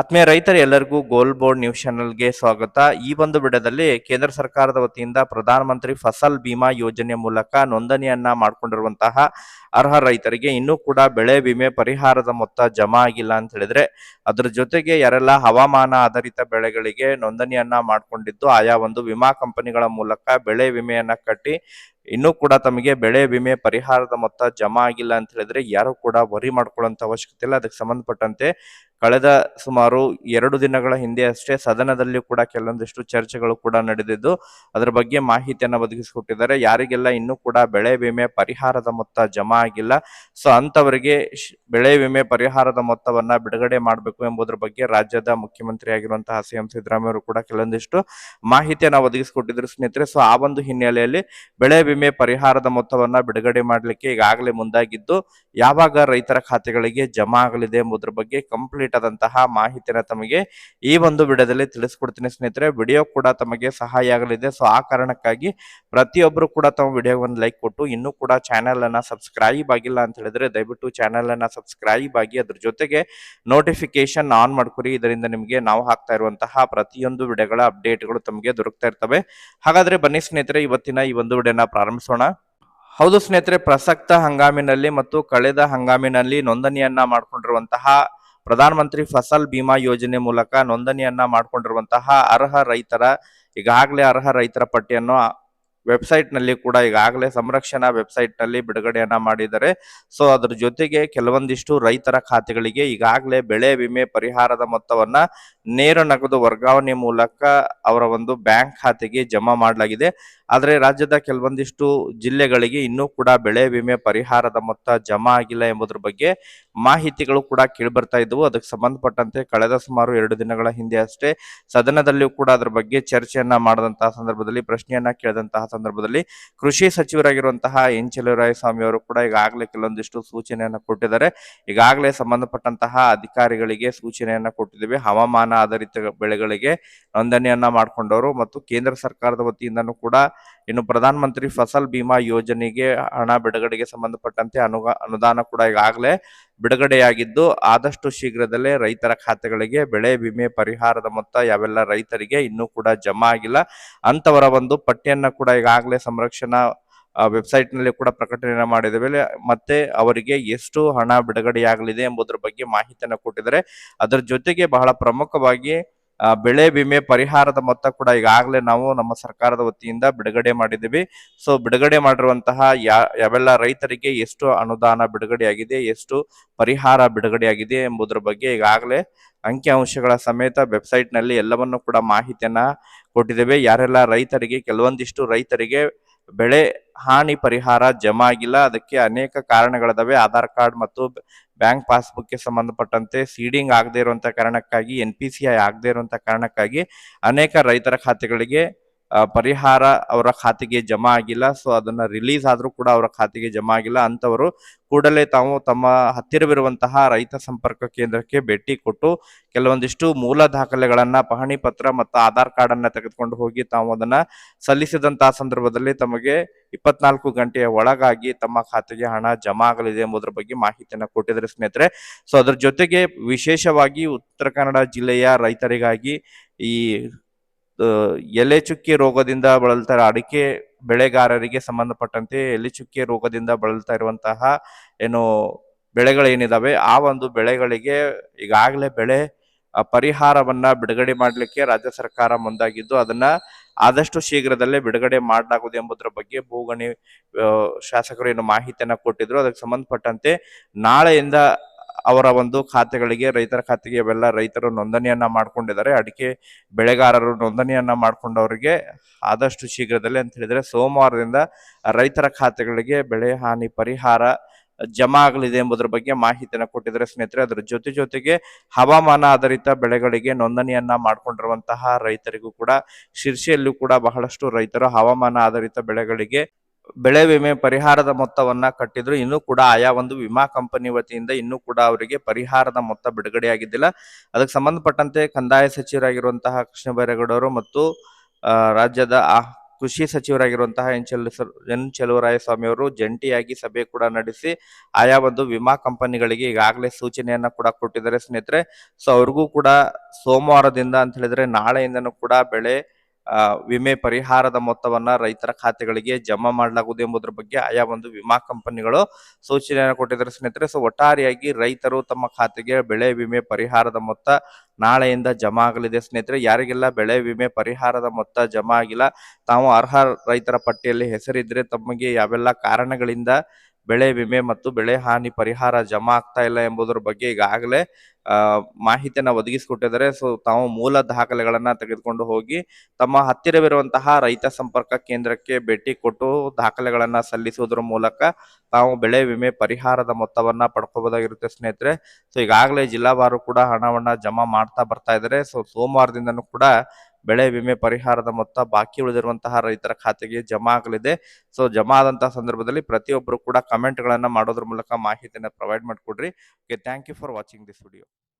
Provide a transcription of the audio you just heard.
ಆತ್ಮೀಯ ರೈತರ, ಎಲ್ಲರಿಗೂ ಗೋಲ್ ಬೋರ್ಡ್ ನ್ಯೂಸ್ ಚಾನೆಲ್ಗೆ ಸ್ವಾಗತ. ಈ ಒಂದು ಬಿಡದಲ್ಲಿ ಕೇಂದ್ರ ಸರ್ಕಾರದ ವತಿಯಿಂದ ಪ್ರಧಾನಮಂತ್ರಿ ಫಸಲ್ ಬಿಮಾ ಯೋಜನೆ ಮೂಲಕ ನೋಂದಣಿಯನ್ನ ಮಾಡಿಕೊಂಡಿರುವಂತಹ ಅರ್ಹ ರೈತರಿಗೆ ಇನ್ನೂ ಕೂಡ ಬೆಳೆ ವಿಮೆ ಪರಿಹಾರದ ಮೊತ್ತ ಜಮಾ ಆಗಿಲ್ಲ ಅಂತ ಹೇಳಿದ್ರೆ ಅದರ ಜೊತೆಗೆ ಯಾರೆಲ್ಲ ಹವಾಮಾನ ಆಧಾರಿತ ಬೆಳೆಗಳಿಗೆ ನೋಂದಣಿಯನ್ನ ಮಾಡಿಕೊಂಡಿದ್ದು, ಆಯಾ ಒಂದು ವಿಮಾ ಕಂಪನಿಗಳ ಮೂಲಕ ಬೆಳೆ ವಿಮೆಯನ್ನ ಕಟ್ಟಿ ಇನ್ನೂ ಕೂಡ ತಮಗೆ ಬೆಳೆ ವಿಮೆ ಪರಿಹಾರದ ಮೊತ್ತ ಜಮಾ ಆಗಿಲ್ಲ ಅಂತ ಹೇಳಿದ್ರೆ ಯಾರು ಕೂಡ ವರಿ ಮಾಡ್ಕೊಳ್ಳುವಂತ ಅವಶ್ಯಕತೆ ಇಲ್ಲ. ಅದಕ್ಕೆ ಸಂಬಂಧಪಟ್ಟಂತೆ ಕಳೆದ ಸುಮಾರು ಎರಡು ದಿನಗಳ ಹಿಂದೆ ಅಷ್ಟೇ ಸದನದಲ್ಲಿ ಕೂಡ ಕೆಲವೊಂದಿಷ್ಟು ಚರ್ಚೆಗಳು ಕೂಡ ನಡೆದಿದ್ದು, ಅದರ ಬಗ್ಗೆ ಮಾಹಿತಿಯನ್ನು ಒದಗಿಸಿಕೊಟ್ಟಿದ್ದಾರೆ. ಯಾರಿಗೆಲ್ಲ ಇನ್ನೂ ಕೂಡ ಬೆಳೆ ವಿಮೆ ಪರಿಹಾರದ ಮೊತ್ತ ಜಮಾ ಆಗಿಲ್ಲ. ಸೊ ಅಂತವರಿಗೆ ಬೆಳೆ ವಿಮೆ ಪರಿಹಾರದ ಮೊತ್ತವನ್ನ ಬಿಡುಗಡೆ ಮಾಡಬೇಕು ಎಂಬುದರ ಬಗ್ಗೆ ರಾಜ್ಯದ ಮುಖ್ಯಮಂತ್ರಿ ಆಗಿರುವಂತಹ ಸಿ ಎಂ ಸಿದ್ದರಾಮಯ್ಯ ಕೂಡ ಕೆಲವೊಂದಿಷ್ಟು ಮಾಹಿತಿಯನ್ನು ಒದಗಿಸಿಕೊಟ್ಟಿದ್ರು ಸ್ನೇಹಿತರೆ. ಸೊ ಆ ಒಂದು ಹಿನ್ನೆಲೆಯಲ್ಲಿ ಬೆಳೆ ವಿಮೆ ಪರಿಹಾರದ ಮೊತ್ತವನ್ನ ಬಿಡುಗಡೆ ಮಾಡಲಿಕ್ಕೆ ಈಗಾಗಲೇ ಮುಂದಾಗಿದ್ದು, ಯಾವಾಗ ರೈತರ ಖಾತೆಗಳಿಗೆ ಜಮಾ ಆಗಲಿದೆ ಎಂಬುದರ ಬಗ್ಗೆ ಕಂಪ್ಲೀಟ್ ಆದಂತಹ ಮಾಹಿತಿನ ತಮಗೆ ಈ ಒಂದು ವಿಡಿಯೋದಲ್ಲಿ ತಿಳಿಸ್ಕೊಡ್ತೀನಿ ಸ್ನೇಹಿತರೆ. ವಿಡಿಯೋ ಕೂಡ ತಮಗೆ ಸಹಾಯ ಆಗಲಿದೆ. ಸೊ ಆ ಕಾರಣಕ್ಕಾಗಿ ಪ್ರತಿಯೊಬ್ಬರು ಕೂಡ ತಮ್ಮ ವಿಡಿಯೋವನ್ನು ಲೈಕ್ ಕೊಟ್ಟು ಇನ್ನೂ ಕೂಡ ಚಾನೆಲ್ ಅನ್ನ ಸಬ್ಸ್ಕ್ರೈಬ್ ಆಗಿಲ್ಲ ಅಂತ ಹೇಳಿದ್ರೆ ದಯವಿಟ್ಟು ಚಾನೆಲ್ ಅನ್ನ ಸಬ್ಸ್ಕ್ರೈಬ್ ಆಗಿ ಅದ್ರ ಜೊತೆಗೆ ನೋಟಿಫಿಕೇಶನ್ ಆನ್ ಮಾಡ್ಕೊರಿ ಇದರಿಂದ ನಿಮಗೆ ನಾವು ಹಾಕ್ತಾ ಇರುವಂತಹ ಪ್ರತಿಯೊಂದು ವಿಡಿಯೋಗಳ ಅಪ್ಡೇಟ್ಗಳು ತಮಗೆ ದೊರಕ್ತಾ ಇರ್ತವೆ. ಹಾಗಾದ್ರೆ ಬನ್ನಿ ಸ್ನೇಹಿತರೆ, ಇವತ್ತಿನ ಈ ಒಂದು ವಿಡಿಯೋನ ಪ್ರಾರಂಭಿಸೋಣ. ಹೌದು ಸ್ನೇಹಿತರೆ, ಪ್ರಸಕ್ತ ಹಂಗಾಮಿನಲ್ಲಿ ಮತ್ತು ಕಳೆದ ಹಂಗಾಮಿನಲ್ಲಿ ನೋಂದಣಿಯನ್ನ ಮಾಡಿಕೊಂಡಿರುವಂತಹ ಪ್ರಧಾನಮಂತ್ರಿ ಫಸಲ್ ಬಿಮಾ ಯೋಜನೆ ಮೂಲಕ ನೋಂದಣಿಯನ್ನ ಮಾಡಿಕೊಂಡಿರುವಂತಹ ಅರ್ಹ ರೈತರ, ಈಗಾಗಲೇ ಅರ್ಹ ರೈತರ ಪಟ್ಟಿಯನ್ನು ವೆಬ್ಸೈಟ್ನಲ್ಲಿ ಕೂಡ ಈಗಾಗಲೇ ಸಂರಕ್ಷಣಾ ವೆಬ್ಸೈಟ್ನಲ್ಲಿ ಬಿಡುಗಡೆಯನ್ನ ಮಾಡಿದ್ದಾರೆ. ಸೊ, ಅದ್ರ ಜೊತೆಗೆ ಕೆಲವೊಂದಿಷ್ಟು ರೈತರ ಖಾತೆಗಳಿಗೆ ಈಗಾಗಲೇ ಬೆಳೆ ವಿಮೆ ಪರಿಹಾರದ ಮೊತ್ತವನ್ನ ನೇರ ನಗದು ವರ್ಗಾವಣೆ ಮೂಲಕ ಅವರ ಒಂದು ಬ್ಯಾಂಕ್ ಖಾತೆಗೆ ಜಮಾ ಮಾಡಲಾಗಿದೆ. ಆದರೆ ರಾಜ್ಯದ ಕೆಲವೊಂದಿಷ್ಟು ಜಿಲ್ಲೆಗಳಿಗೆ ಇನ್ನೂ ಕೂಡ ಬೆಳೆ ವಿಮೆ ಪರಿಹಾರದ ಮೊತ್ತ ಜಮಾ ಆಗಿಲ್ಲ ಎಂಬುದರ ಬಗ್ಗೆ ಮಾಹಿತಿಗಳು ಕೂಡ ಕೇಳಿಬರ್ತಾ ಇದ್ದವು. ಅದಕ್ಕೆ ಸಂಬಂಧಪಟ್ಟಂತೆ ಕಳೆದ ಸುಮಾರು ಎರಡು ದಿನಗಳ ಹಿಂದೆ ಅಷ್ಟೇ ಸದನದಲ್ಲಿಯೂ ಕೂಡ ಅದರ ಬಗ್ಗೆ ಚರ್ಚೆಯನ್ನ ಮಾಡದಂತಹ ಸಂದರ್ಭದಲ್ಲಿ ಪ್ರಶ್ನೆಯನ್ನ ಕೇಳಿದಂತಹ ಸಂದರ್ಭದಲ್ಲಿ ಕೃಷಿ ಸಚಿವರಾಗಿರುವಂತಹ ಎನ್ ಸ್ವಾಮಿ ಅವರು ಕೂಡ ಈಗಾಗಲೇ ಕೆಲವೊಂದಿಷ್ಟು ಸೂಚನೆಯನ್ನು ಕೊಟ್ಟಿದ್ದಾರೆ. ಈಗಾಗಲೇ ಸಂಬಂಧಪಟ್ಟಂತಹ ಅಧಿಕಾರಿಗಳಿಗೆ ಸೂಚನೆಯನ್ನ ಕೊಟ್ಟಿದ್ದೇವೆ. ಹವಾಮಾನ ಆಧಾರಿತ ಬೆಳೆಗಳಿಗೆ ನೋಂದಣಿಯನ್ನ ಮಾಡಿಕೊಂಡವರು ಮತ್ತು ಕೇಂದ್ರ ಸರ್ಕಾರದ ವತಿಯಿಂದನೂ ಕೂಡ ಇನ್ನು ಪ್ರಧಾನ ಮಂತ್ರಿ ಫಸಲ್ ಬಿಮಾ ಯೋಜನೆಗೆ ಹಣ ಬಿಡುಗಡೆಗೆ ಸಂಬಂಧಪಟ್ಟಂತೆ ಅನುದಾನ ಕೂಡ ಈಗಾಗಲೇ ಬಿಡುಗಡೆಯಾಗಿದ್ದು, ಆದಷ್ಟು ಶೀಘ್ರದಲ್ಲೇ ರೈತರ ಖಾತೆಗಳಿಗೆ ಬೆಳೆ ವಿಮೆ ಪರಿಹಾರದ ಮೊತ್ತ ಯಾವೆಲ್ಲ ರೈತರಿಗೆ ಇನ್ನೂ ಕೂಡ ಜಮಾ ಆಗಿಲ್ಲ. ಅಂತವರ ಒಂದು ಪಟ್ಟಿಯನ್ನು ಕೂಡ ಈಗಾಗಲೇ ಸಂರಕ್ಷಣಾ ವೆಬ್ಸೈಟ್ನಲ್ಲಿ ಕೂಡ ಪ್ರಕಟಣೆ ಮೇಲೆ ಮತ್ತೆ ಅವರಿಗೆ ಎಷ್ಟು ಹಣ ಬಿಡುಗಡೆಯಾಗಲಿದೆ ಎಂಬುದರ ಬಗ್ಗೆ ಮಾಹಿತಿಯನ್ನು ಕೊಟ್ಟಿದ್ದಾರೆ. ಅದರ ಜೊತೆಗೆ ಬಹಳ ಪ್ರಮುಖವಾಗಿ ಬೆಳೆ ವಿಮೆ ಪರಿಹಾರದ ಮೊತ್ತ ಕೂಡ ಈಗಾಗಲೇ ನಾವು ನಮ್ಮ ಸರ್ಕಾರದ ವತಿಯಿಂದ ಬಿಡುಗಡೆ ಮಾಡಿದ್ದೀವಿ. ಸೊ, ಬಿಡುಗಡೆ ಮಾಡಿರುವಂತಹ ಯಾವೆಲ್ಲ ರೈತರಿಗೆ ಎಷ್ಟು ಅನುದಾನ ಬಿಡುಗಡೆಯಾಗಿದೆ, ಎಷ್ಟು ಪರಿಹಾರ ಬಿಡುಗಡೆಯಾಗಿದೆ ಎಂಬುದರ ಬಗ್ಗೆ ಈಗಾಗಲೇ ಅಂಕಿಅಂಶಗಳ ಸಮೇತ ವೆಬ್ಸೈಟ್ನಲ್ಲಿ ಎಲ್ಲವನ್ನು ಕೂಡ ಮಾಹಿತಿಯನ್ನ ಕೊಟ್ಟಿದ್ದೇವೆ. ಯಾರೆಲ್ಲ ರೈತರಿಗೆ, ಕೆಲವೊಂದಿಷ್ಟು ರೈತರಿಗೆ ಬೆಳೆ ಹಾನಿ ಪರಿಹಾರ ಜಮಾ ಆಗಿಲ್ಲ. ಅದಕ್ಕೆ ಅನೇಕ ಕಾರಣಗಳಿದಾವೆ. ಆಧಾರ್ ಕಾರ್ಡ್ ಮತ್ತು ಬ್ಯಾಂಕ್ ಪಾಸ್ಬುಕ್ಗೆ ಸಂಬಂಧಪಟ್ಟಂತೆ ಸೀಡಿಂಗ್ ಆಗದೆ ಇರುವಂತ ಕಾರಣಕ್ಕಾಗಿ ಎನ್ ಪಿ ಸಿ ಐ ಆಗದೆ ಇರುವಂತ ಕಾರಣಕ್ಕಾಗಿ ಅನೇಕ ರೈತರ ಖಾತೆಗಳಿಗೆ ಪರಿಹಾರ ಅವರ ಖಾತೆಗೆ ಜಮಾ ಆಗಿಲ್ಲ. ಸೊ ಅದನ್ನ ರಿಲೀಸ್ ಆದರೂ ಕೂಡ ಅವರ ಖಾತೆಗೆ ಜಮಾ ಆಗಿಲ್ಲ. ಅಂತವರು ಕೂಡಲೇ ತಾವು ತಮ್ಮ ಹತ್ತಿರವಿರುವಂತಹ ರೈತ ಸಂಪರ್ಕ ಕೇಂದ್ರಕ್ಕೆ ಭೇಟಿ ಕೊಟ್ಟು ಕೆಲವೊಂದಿಷ್ಟು ಮೂಲ ದಾಖಲೆಗಳನ್ನ, ಪಹಣಿ ಪತ್ರ ಮತ್ತು ಆಧಾರ್ ಕಾರ್ಡ್ ಅನ್ನ ತೆಗೆದುಕೊಂಡು ಹೋಗಿ ತಾವು ಅದನ್ನ ಸಲ್ಲಿಸಿದಂತಹ ಸಂದರ್ಭದಲ್ಲಿ ತಮಗೆ ಇಪ್ಪತ್ನಾಲ್ಕು ಗಂಟೆಯ ಒಳಗಾಗಿ ತಮ್ಮ ಖಾತೆಗೆ ಹಣ ಜಮಾ ಆಗಲಿದೆ ಎಂಬುದರ ಬಗ್ಗೆ ಮಾಹಿತಿಯನ್ನು ಕೊಟ್ಟಿದ್ದಾರೆ ಸ್ನೇಹಿತರೆ. ಸೊ ಅದರ ಜೊತೆಗೆ ವಿಶೇಷವಾಗಿ ಉತ್ತರ ಕನ್ನಡ ಜಿಲ್ಲೆಯ ರೈತರಿಗಾಗಿ ಈ ಎಲೆ ಚುಕ್ಕಿ ರೋಗದಿಂದ ಬಳಲ್ತಾ ಇರೋ ಅಡಿಕೆ ಬೆಳೆಗಾರರಿಗೆ ಸಂಬಂಧಪಟ್ಟಂತೆ ಎಲೆ ಚುಕ್ಕಿ ರೋಗದಿಂದ ಬಳಲ್ತಾ ಇರುವಂತಹ ಏನು ಬೆಳೆಗಳೇನಿದಾವೆ ಆ ಒಂದು ಬೆಳೆಗಳಿಗೆ ಈಗಾಗಲೇ ಬೆಳೆ ಪರಿಹಾರವನ್ನ ಬಿಡುಗಡೆ ಮಾಡಲಿಕ್ಕೆ ರಾಜ್ಯ ಸರ್ಕಾರ ಮುಂದಾಗಿದ್ದು, ಅದನ್ನ ಆದಷ್ಟು ಶೀಘ್ರದಲ್ಲೇ ಬಿಡುಗಡೆ ಮಾಡಲಾಗುವುದು ಎಂಬುದರ ಬಗ್ಗೆ ಭೂಗಣಿ ಶಾಸಕರು ಏನು ಮಾಹಿತಿಯನ್ನ ಕೊಟ್ಟಿದ್ರು. ಅದಕ್ಕೆ ಸಂಬಂಧಪಟ್ಟಂತೆ ನಾಳೆಯಿಂದ ಅವರ ಒಂದು ಖಾತೆಗಳಿಗೆ, ರೈತರ ಖಾತೆಗೆ ಇವೆಲ್ಲ ರೈತರು ನೋಂದಣಿಯನ್ನ ಮಾಡ್ಕೊಂಡಿದ್ದಾರೆ. ಅಡಿಕೆ ಬೆಳೆಗಾರರು ನೋಂದಣಿಯನ್ನ ಮಾಡ್ಕೊಂಡವರಿಗೆ ಆದಷ್ಟು ಶೀಘ್ರದಲ್ಲಿ ಅಂತ ಹೇಳಿದ್ರೆ ಸೋಮವಾರದಿಂದ ರೈತರ ಖಾತೆಗಳಿಗೆ ಬೆಳೆ ಹಾನಿ ಪರಿಹಾರ ಜಮಾ ಆಗಲಿದೆ ಎಂಬುದರ ಬಗ್ಗೆ ಮಾಹಿತಿಯನ್ನು ಕೊಟ್ಟಿದ್ದಾರೆ ಸ್ನೇಹಿತರೆ. ಅದರ ಜೊತೆ ಜೊತೆಗೆ ಹವಾಮಾನ ಆಧಾರಿತ ಬೆಳೆಗಳಿಗೆ ನೋಂದಣಿಯನ್ನ ಮಾಡಿಕೊಂಡಿರುವಂತಹ ರೈತರಿಗೂ ಕೂಡ, ಶೀರ್ಷೆಯಲ್ಲೂ ಕೂಡ ಬಹಳಷ್ಟು ರೈತರು ಹವಾಮಾನ ಆಧಾರಿತ ಬೆಳೆಗಳಿಗೆ ಬೆಳೆ ವಿಮೆ ಪರಿಹಾರದ ಮೊತ್ತವನ್ನ ಕಟ್ಟಿದ್ರು. ಇನ್ನೂ ಕೂಡ ಆಯಾ ಒಂದು ವಿಮಾ ಕಂಪನಿ ವತಿಯಿಂದ ಇನ್ನೂ ಕೂಡ ಅವರಿಗೆ ಪರಿಹಾರದ ಮೊತ್ತ ಬಿಡುಗಡೆಯಾಗಿದ್ದಿಲ್ಲ. ಅದಕ್ಕೆ ಸಂಬಂಧಪಟ್ಟಂತೆ ಕಂದಾಯ ಸಚಿವರಾಗಿರುವಂತಹ ಕೃಷ್ಣ ಬೈರೇಗೌಡರು ಮತ್ತು ರಾಜ್ಯದ ಕೃಷಿ ಸಚಿವರಾಗಿರುವಂತಹ ಎನ್ ಚೆಲ್, ಎನ್ ಚೆಲುವರಾಯಸ್ವಾಮಿ ಅವರು ಜಂಟಿಯಾಗಿ ಸಭೆ ಕೂಡ ನಡೆಸಿ ಆಯಾ ಒಂದು ವಿಮಾ ಕಂಪನಿಗಳಿಗೆ ಈಗಾಗಲೇ ಸೂಚನೆಯನ್ನ ಕೂಡ ಕೊಟ್ಟಿದ್ದಾರೆ ಸ್ನೇಹಿತರೆ. ಸೊ ಅವ್ರಿಗೂ ಕೂಡ ಸೋಮವಾರದಿಂದ ಅಂತ ಹೇಳಿದ್ರೆ ನಾಳೆಯಿಂದನೂ ಕೂಡ ಬೆಳೆ ವಿಮೆ ಪರಿಹಾರದ ಮೊತ್ತವನ್ನ ರೈತರ ಖಾತೆಗಳಿಗೆ ಜಮಾ ಮಾಡಲಾಗುವುದು ಎಂಬುದರ ಬಗ್ಗೆ ಆಯಾ ಒಂದು ವಿಮಾ ಕಂಪನಿಗಳು ಸೂಚನೆಯನ್ನು ಕೊಟ್ಟಿದ್ದಾರೆ. ಸ್ನೇಹಿತರೆ, ಸೊ ಒಟ್ಟಾರೆಯಾಗಿ ರೈತರು ತಮ್ಮ ಖಾತೆಗೆ ಬೆಳೆ ವಿಮೆ ಪರಿಹಾರದ ಮೊತ್ತ ನಾಳೆಯಿಂದ ಜಮಾ ಆಗಲಿದೆ. ಸ್ನೇಹಿತರೆ, ಯಾರಿಗೆಲ್ಲ ಬೆಳೆ ವಿಮೆ ಪರಿಹಾರದ ಮೊತ್ತ ಜಮಾ ಆಗಿಲ್ಲ, ತಾವು ಅರ್ಹ ರೈತರ ಪಟ್ಟಿಯಲ್ಲಿ ಹೆಸರಿದ್ರೆ ತಮಗೆ ಯಾವೆಲ್ಲ ಕಾರಣಗಳಿಂದ ಬೆಳೆ ವಿಮೆ ಮತ್ತು ಬೆಳೆ ಹಾನಿ ಪರಿಹಾರ ಜಮಾ ಆಗ್ತಾ ಇಲ್ಲ ಎಂಬುದರ ಬಗ್ಗೆ ಈಗಾಗಲೇ ಮಾಹಿತಿಯನ್ನ ಒದಗಿಸಿಕೊಟ್ಟಿದ್ದಾರೆ. ಸೊ ತಾವು ಮೂಲ ದಾಖಲೆಗಳನ್ನ ತೆಗೆದುಕೊಂಡು ಹೋಗಿ ತಮ್ಮ ಹತ್ತಿರವಿರುವಂತಹ ರೈತ ಸಂಪರ್ಕ ಕೇಂದ್ರಕ್ಕೆ ಭೇಟಿ ಕೊಟ್ಟು ದಾಖಲೆಗಳನ್ನ ಸಲ್ಲಿಸುವುದರ ಮೂಲಕ ತಾವು ಬೆಳೆ ವಿಮೆ ಪರಿಹಾರದ ಮೊತ್ತವನ್ನ ಪಡ್ಕೋಬಹುದಾಗಿರುತ್ತೆ ಸ್ನೇಹಿತರೆ. ಸೊ ಈಗಾಗಲೇ ಜಿಲ್ಲಾವಾರು ಕೂಡ ಹಣವನ್ನ ಜಮಾ ಮಾಡ್ತಾ ಬರ್ತಾ ಇದ್ದಾರೆ. ಸೊ ಸೋಮವಾರದಿಂದನೂ ಕೂಡ ಬೆಳೆ ವಿಮೆ ಪರಿಹಾರದ ಮೊತ್ತ ಬಾಕಿ ಉಳಿದಿರುವಂತಹ ರೈತರ ಖಾತೆಗೆ ಜಮಾ ಆಗಲಿದೆ. ಸೊ ಜಮಾ ಆದಂತಹ ಸಂದರ್ಭದಲ್ಲಿ ಪ್ರತಿಯೊಬ್ಬರು ಕೂಡ ಕಮೆಂಟ್ಗಳನ್ನು ಮಾಡೋದ್ರ ಮೂಲಕ ಮಾಹಿತಿಯನ್ನ ಪ್ರೊವೈಡ್ ಮಾಡಿಕೊಡ್ರಿ. Okay thank you for watching this video